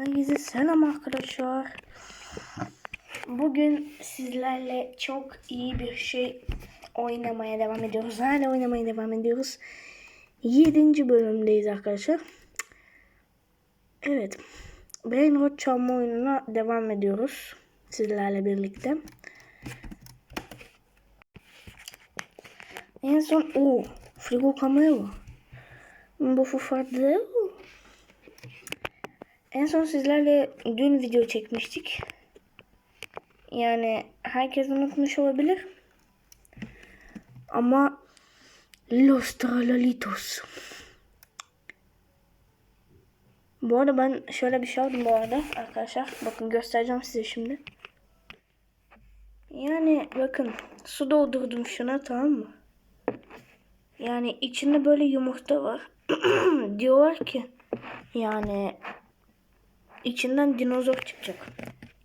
Herkese selam arkadaşlar. Bugün sizlerle çok iyi bir şey oynamaya devam ediyoruz. Hala oynamaya devam ediyoruz. 7. bölümdeyiz arkadaşlar. Evet. Brain Rot çalma oyununa devam ediyoruz. Sizlerle birlikte. En son o Frigo Cameo. Bu farklı. En son sizlerle dün video çekmiştik. Yani herkes unutmuş olabilir. Ama Los Tralalitos. Bu arada ben şöyle bir şey aldım bu arada arkadaşlar. Bakın göstereceğim size şimdi. Yani bakın su doldurdum şuna tamam mı? Yani içinde böyle yumurta var. Diyorlar ki yani içinden dinozor çıkacak.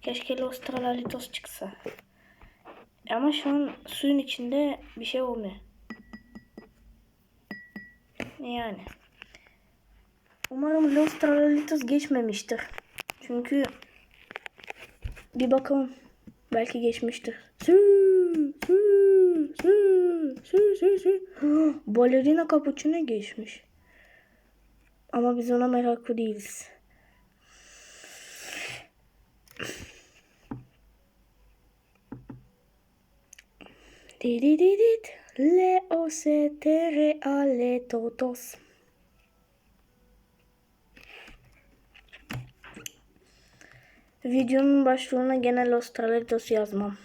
Keşke Los Tralalitos çıksa. Ama şu an suyun içinde bir şey olmuyor. Yani. Umarım Los Tralalitos geçmemiştir. Çünkü bir bakalım. Belki geçmiştir. Sü, sü, sü, sü, sü, sü. Balerina Capuchino geçmiş. Ama biz ona meraklı değiliz. Didididit, le o se tere ale totos. Videonun başlığına gene Los Tralitos yazmam.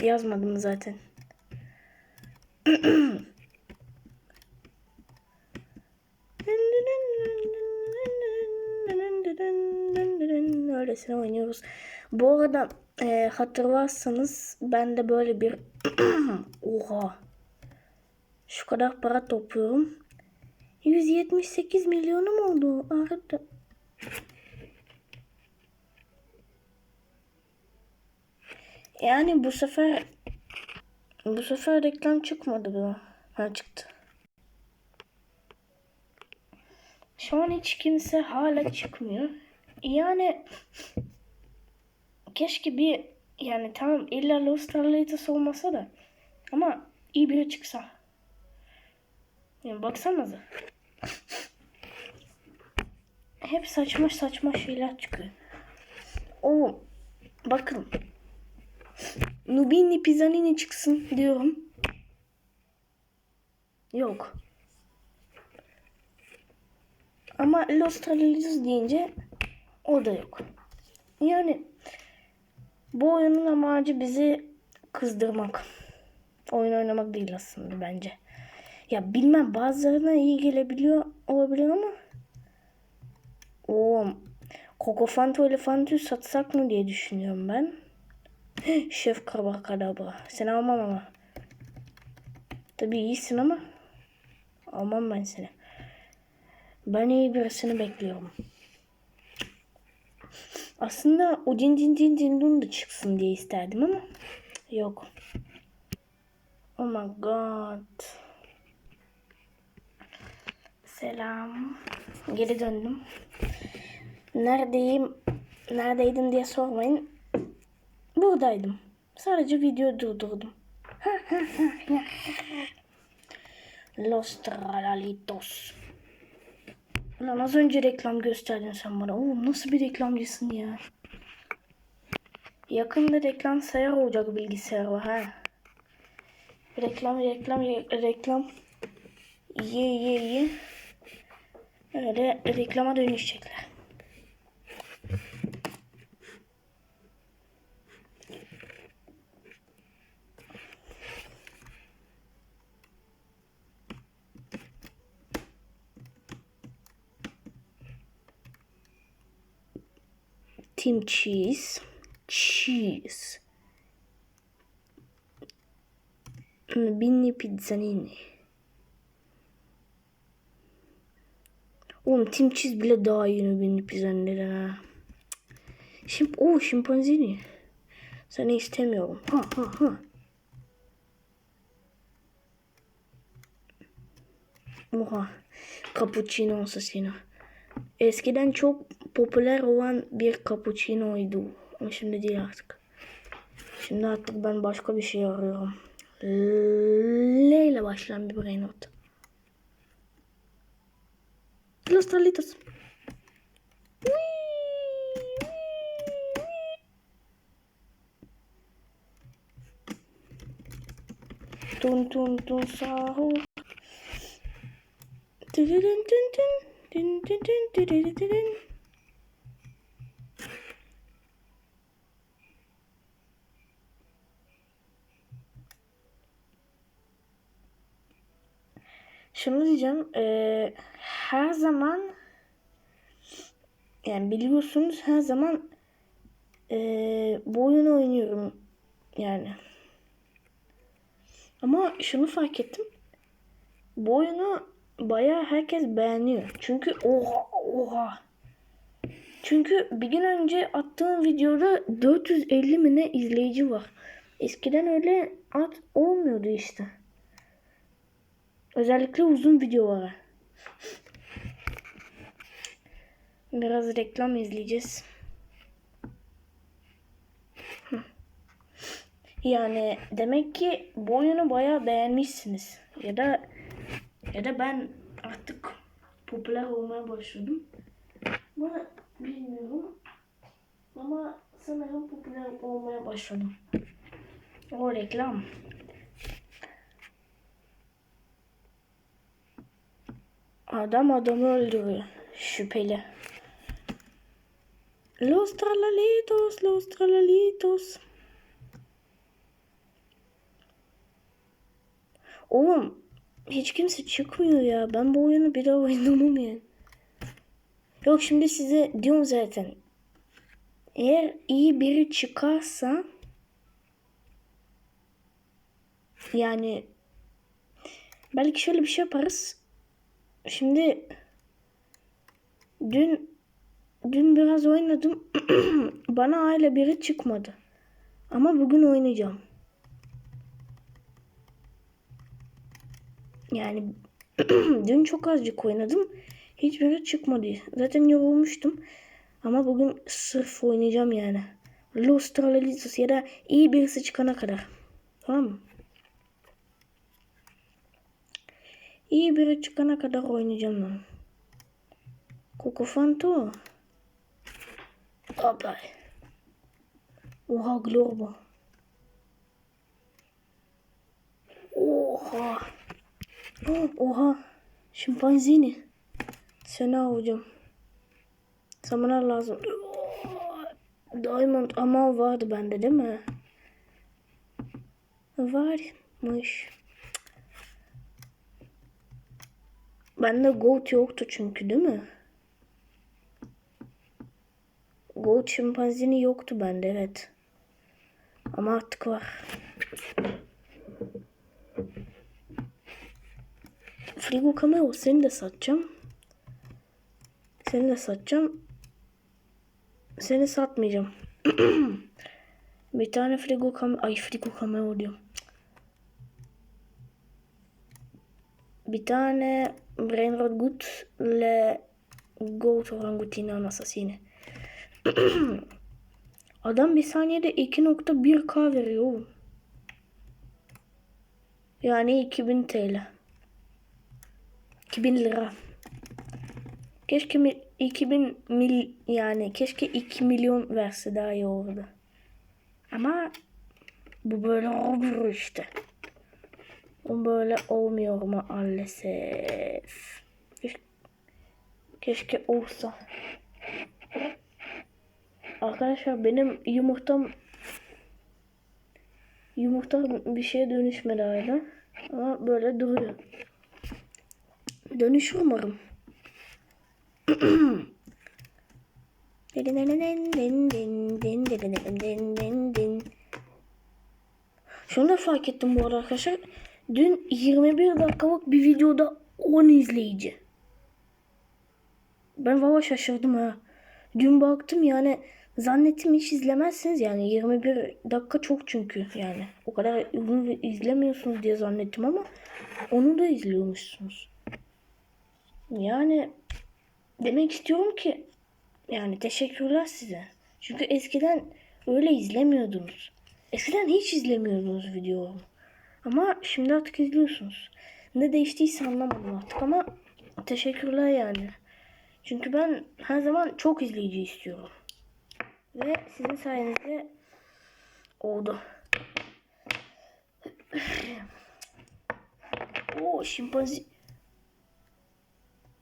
Yazmadım zaten. Öylesine oynuyoruz. Bu arada e, hatırlarsanız ben de böyle bir oha şu kadar para topluyorum. 178 milyonum oldu. Arada. Yani bu sefer bu sefer reklam çıkmadı bu. Ha çıktı. Şu an hiç kimse hala çıkmıyor. Yani keşke bir yani tamam illa Los Tralalitos olmasa da ama iyi biri çıksa. Yani baksanıza. Hep saçma saçma şeyler çıkıyor. O bakın. Nubini Pizzanini çıksın diyorum. Yok. Ama Los Tralalitos deyince o da yok. Yani bu oyunun amacı bizi kızdırmak. Oyun oynamak değil aslında bence. Ya bilmem bazılarına iyi gelebiliyor olabilir ama o Kokofanto Elefanto'yu satsak mı diye düşünüyorum ben. Şef Kabakadabra. Seni almam ama. Tabii iyisin ama almam ben seni. Ben iyi birisini bekliyorum. Aslında o cin cin cin cin dun da çıksın diye isterdim ama yok. Oh my god. Selam. Geri döndüm. Neredeyim? Neredeydin diye sormayın. Buradaydım. Sadece video durdurdum. Los Tralalitos. Ulan az önce reklam gösterdin sen bana. Oğlum nasıl bir reklamcısın ya? Yakında reklam sayar olacak bilgisayar var ha. Reklam reklam reklam. Ye ye ye. Öyle reklama dönüşecekler. Team cheese. Cheese. Binni pizzanini. Oğlum Team Cheese bile daha iyi Binni pizzaniden ha. Şimdi o şimpanzini. Seni istemiyorum. Ha ha ha. Oha. Cappuccino Assassino. Eskiden çok popüler olan bir cappuccino'ydu. Ama şimdi değil artık. Şimdi artık ben başka bir şey arıyorum. L ile başlayan bir brain rot. Los Tralitos. Tun tun tun sahur. Tüdüdün tün tün. Tün tün tün tüdüdü tüdün. Şunu diyeceğim. eee, her zaman yani biliyorsunuz her zaman eee bu oyunu oynuyorum. Yani. Ama şunu fark ettim. Bu oyunu bayağı herkes beğeniyor. Çünkü oha oha. Çünkü bir gün önce attığım videoda 450 mi ne izleyici var. Eskiden öyle at olmuyordu işte. Özellikle uzun videolara. Biraz reklam izleyeceğiz. Yani demek ki bu oyunu bayağı beğenmişsiniz. Ya da ya da ben artık popüler olmaya başladım. Bunu bilmiyorum. Ama sanırım popüler olmaya başladım. O reklam. Adam adamı öldürüyor. Şüpheli. Los tralalitos, los tralalitos. Oğlum hiç kimse çıkmıyor ya. Ben bu oyunu bir daha oynamam yani. Yok şimdi size diyorum zaten. Eğer iyi biri çıkarsa yani belki şöyle bir şey yaparız. Şimdi dün dün biraz oynadım. Bana aile biri çıkmadı. Ama bugün oynayacağım. Yani dün çok azıcık oynadım. Hiçbiri çıkmadı. Zaten yorulmuştum. Ama bugün sırf oynayacağım yani. Los Tralalitos ya da iyi birisi çıkana kadar. Tamam mı? İyi biri çıkana kadar oynayacağım ben. Kokofanto. Hoppa. Oha Globo. Oha. Oha. Şimpanzini. Seni alacağım. Samana lazım. Diamond ama vardı bende değil mi? Varmış. Bende gold yoktu çünkü değil mi? Gold şimpanzini yoktu bende evet. Ama artık var. Frigo Cameo seni de satacağım. Seni de satacağım. Seni satmayacağım. Bir tane Frigo Cameo... Ay Frigo Cameo diyorum. Bir tane Brainrot Good ile Gold Orangutan Assassini. Adam bir saniyede 2.1k veriyor oğlum. Yani 2000 TL. 2000 lira. Keşke mi- 2000 mil yani keşke 2 milyon verse daha iyi olurdu. Ama bu böyle olmuyor işte. Bu böyle olmuyor maalesef. Keşke, olsa. Arkadaşlar benim yumurtam yumurta bir şeye dönüşmedi hala. Ama böyle duruyor. Dönüşür umarım. Şunu da fark ettim bu arada arkadaşlar. Dün 21 dakikalık bir videoda 10 izleyici. Ben valla şaşırdım ha. Dün baktım yani zannettim hiç izlemezsiniz yani 21 dakika çok çünkü yani. O kadar uzun izlemiyorsunuz diye zannettim ama onu da izliyormuşsunuz. Yani demek istiyorum ki yani teşekkürler size. Çünkü eskiden öyle izlemiyordunuz. Eskiden hiç izlemiyordunuz videomu. Ama şimdi artık izliyorsunuz. Ne değiştiyse anlamadım artık ama teşekkürler yani. Çünkü ben her zaman çok izleyici istiyorum. Ve sizin sayenizde oldu. Oo şimpanzi.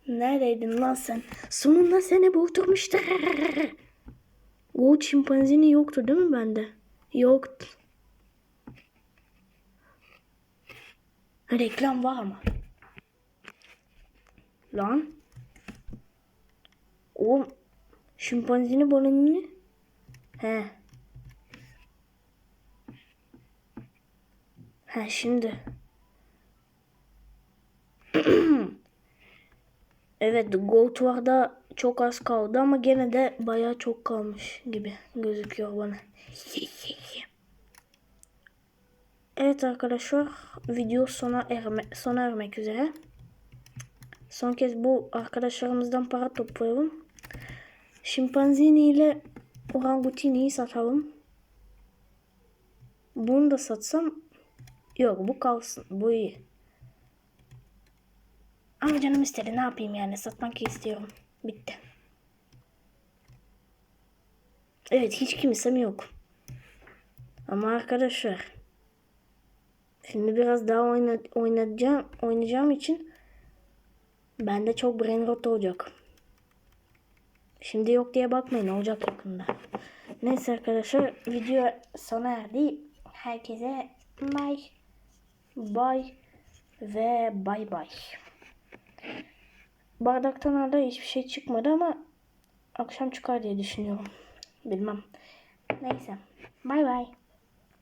Neredeydin lan sen? Sonunda seni buldurmuşlar. O şimpanzini yoktu değil mi bende? Yoktu. Reklam var ama. Lan. O şimpanzini balonunu. He. He şimdi. Evet Gold var da çok az kaldı ama gene de bayağı çok kalmış gibi gözüküyor bana. Evet arkadaşlar video sona erme, sona ermek üzere. Son kez bu arkadaşlarımızdan para toplayalım. Şimpanzini ile orangutiniyi satalım. Bunu da satsam yok bu kalsın bu iyi. Ama canım istedi ne yapayım yani satmak istiyorum. Bitti. Evet hiç kimsem yok. Ama arkadaşlar şimdi biraz daha oyna, oynayacağım, oynayacağım için bende çok brain rot olacak. Şimdi yok diye bakmayın olacak yakında. Neyse arkadaşlar video sona erdi. Herkese bye bye ve bye bye. Bardaktan hala hiçbir şey çıkmadı ama akşam çıkar diye düşünüyorum. Bilmem. Neyse. Bay bay.